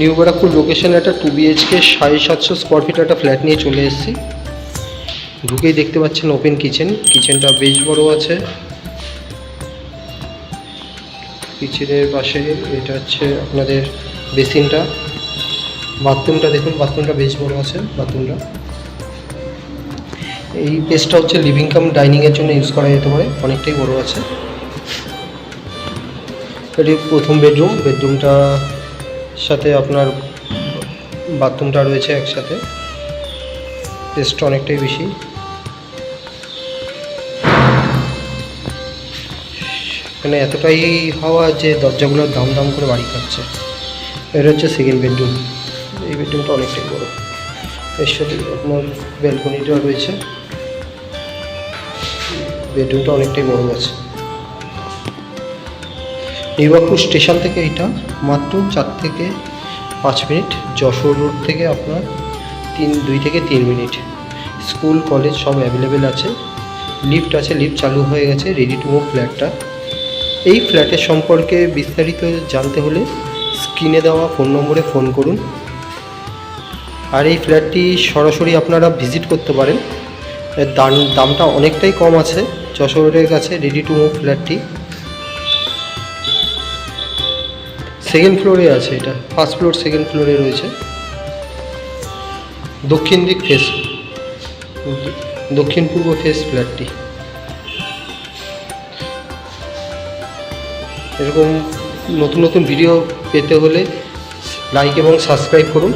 New Barrackpore লোকেশনে একটা two BHK সাড়ে সাতশো স্কোয়ার ফিট একটা ফ্ল্যাট নিয়ে চলে এসেছি। ঢুকেই দেখতে পাচ্ছেন ওপেন কিচেন কিচেনটা বেশ বড় আছে। কিচেনের পাশে এটা হচ্ছে আপনাদের বেসিনটা বাথরুমটা দেখুন বাথরুমটা বেশ বড় আছে বাথরুমটা এই পেসটা হচ্ছে লিভিং কাম ডাইনিংয়ের জন্য ইউজ করা যেতে পারে, অনেকটাই বড় আছে। এটি প্রথম বেডরুম বেডরুমটা সাথে আপনার বাথরুমটা রয়েছে একসাথে। পেসটা অনেকটাই বেশি। এখানে এতটাই হওয়া যে দরজাগুলোর দাম দাম করে বাড়ি খাচ্ছে। এটা হচ্ছে সেকেন্ড বেডরুম এই বেডরুমটা অনেকটাই বড়। এর সাথে আপনার ব্যালকনিটা রয়েছে। বেডরুমটা অনেকটাই বড় আছে। নির্বাকপুর স্টেশন থেকে এটা মাত্র চার থেকে পাঁচ মিনিট, যশোর রোড থেকে আপনার তিন, দুই থেকে তিন মিনিট। স্কুল, কলেজ সব অ্যাভেলেবেল আছে। লিফট আছে লিফট চালু হয়ে গেছে রেডি টু মুভ ফ্ল্যাটটা এই ফ্ল্যাটের সম্পর্কে বিস্তারিত জানতে হলে স্ক্রিনে দেওয়া ফোন নম্বরে ফোন করুন। আর এই ফ্ল্যাটটি সরাসরি আপনারা ভিজিট করতে পারেন। দাম, দামটা অনেকটাই কম আছে। যশোরের কাছে রেডি টু মুভ ফ্ল্যাটটি সেকেন্ড ফ্লোরে আছে এটা। ফার্স্ট ফ্লোর সেকেন্ড ফ্লোরে রয়েছে। দক্ষিণ দিক ফেস দক্ষিণ পূর্ব ফেস ফ্ল্যাটটি এরকম নতুন নতুন ভিডিও পেতে হলে লাইক এবং সাবস্ক্রাইব করুন।